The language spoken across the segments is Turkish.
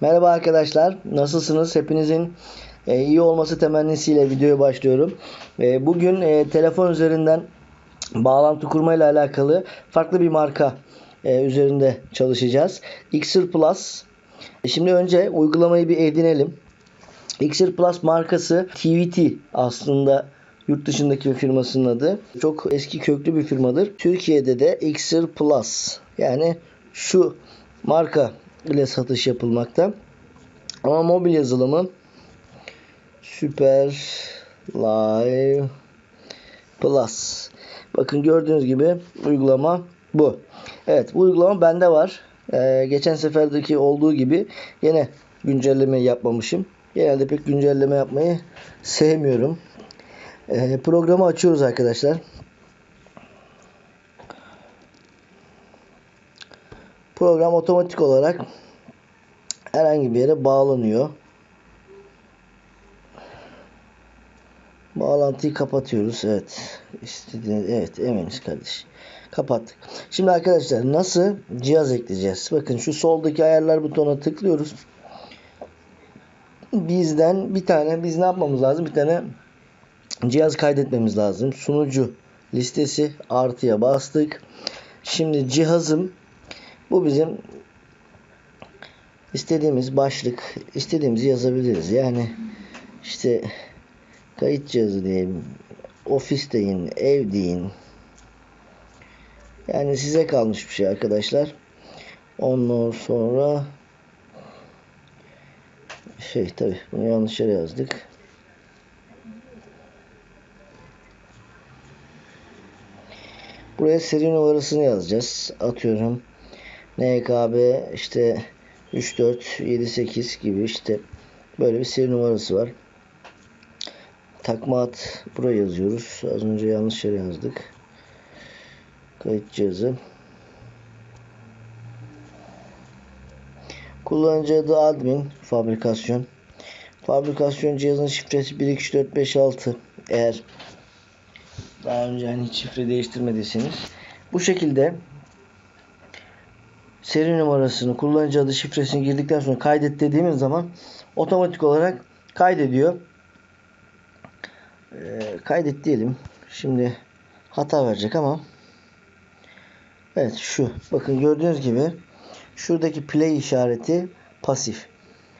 Merhaba arkadaşlar. Nasılsınız? Hepinizin e, iyi olması temennisiyle videoya başlıyorum. E, Bugün e, telefon üzerinden bağlantı kurmayla alakalı farklı bir marka üzerinde çalışacağız. Xr Plus. Şimdi önce uygulamayı bir edinelim. Xr Plus markası TVT aslında yurt dışındaki bir firmasının adı. Çok eski köklü bir firmadır. Türkiye'de de Xr Plus yani şu marka ile satış yapılmakta. Ama mobil yazılımı Super Live Plus. Bakın gördüğünüz gibi uygulama bu. Evet bu uygulama bende var. Ee, geçen seferdeki olduğu gibi yine güncelleme yapmamışım. Genelde pek güncelleme yapmayı sevmiyorum. Ee, programı açıyoruz arkadaşlar. Program otomatik olarak herhangi bir yere bağlanıyor. Bağlantıyı kapatıyoruz. Evet. İstediğiniz evet eminiz kardeş. Kapattık. Şimdi arkadaşlar nasıl cihaz ekleyeceğiz? Bakın şu soldaki ayarlar butonuna tıklıyoruz. Bizden bir tane biz ne yapmamız lazım? Bir tane cihaz kaydetmemiz lazım. Sunucu listesi artıya bastık. Şimdi cihazım bu bizim istediğimiz başlık, istediğimizi yazabiliriz. Yani işte kayıt cihazı diyelim, ofis deyin, ev deyin. Yani size kalmış bir şey arkadaşlar. Ondan sonra şey tabi bunu yanlış yere yazdık. Buraya seri numarasını yazacağız. Atıyorum. NKB işte 3478 gibi işte böyle bir seri numarası var. Takma at buraya yazıyoruz. Az önce yanlış yere yazdık. Kayıt cihazı. Kullanıcı adı admin fabrikasyon. Fabrikasyon cihazın şifresi 1234556 eğer daha önce hani şifre değiştirmediyseniz bu şekilde seri numarasını, kullanıcı adı şifresini girdikten sonra kaydet dediğimiz zaman otomatik olarak kaydediyor. Ee, kaydet diyelim. Şimdi hata verecek ama evet şu. Bakın gördüğünüz gibi şuradaki play işareti pasif.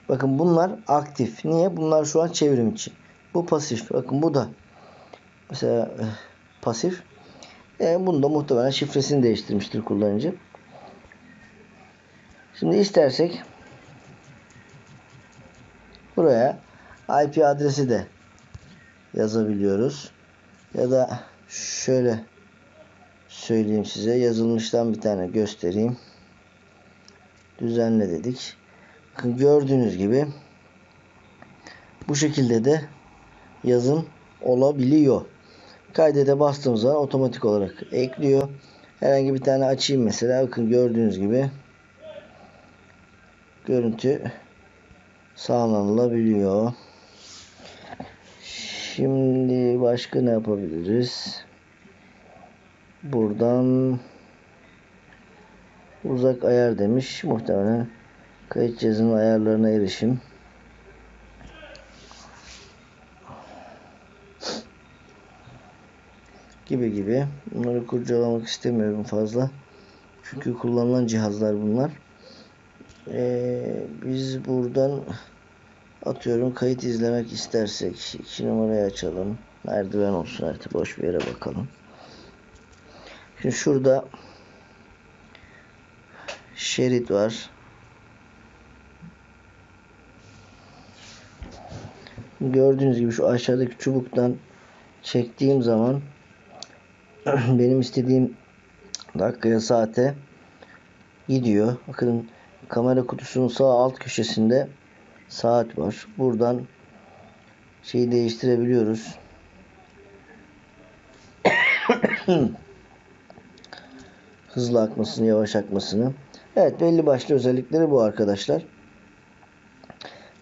Bakın bunlar aktif. Niye? Bunlar şu an çevrim için. Bu pasif. Bakın bu da mesela eh, pasif. E, bunda muhtemelen şifresini değiştirmiştir kullanıcı. Şimdi istersek buraya IP adresi de yazabiliyoruz. Ya da şöyle söyleyeyim size yazılmıştan bir tane göstereyim. Düzenle dedik. Gördüğünüz gibi bu şekilde de yazım olabiliyor. Kaydede bastığımız zaman otomatik olarak ekliyor. Herhangi bir tane açayım mesela. Bakın gördüğünüz gibi görüntü sağlanılabiliyor. Şimdi başka ne yapabiliriz? Buradan uzak ayar demiş. Muhtemelen kayıt cihazının ayarlarına erişim. Gibi gibi. Bunları kurcalamak istemiyorum fazla. Çünkü kullanılan cihazlar bunlar. Ee, biz buradan atıyorum kayıt izlemek istersek iki numarayı açalım. Merdiven olsun artık boş bir yere bakalım. Şimdi şurada şerit var. Gördüğünüz gibi şu aşağıdaki çubuktan çektiğim zaman benim istediğim dakikaya saate gidiyor. Bakın kamera kutusunun sağ alt köşesinde saat var. Buradan şeyi değiştirebiliyoruz. Hızlı akmasını, yavaş akmasını. Evet belli başlı özellikleri bu arkadaşlar.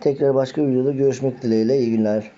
Tekrar başka videoda görüşmek dileğiyle. İyi günler.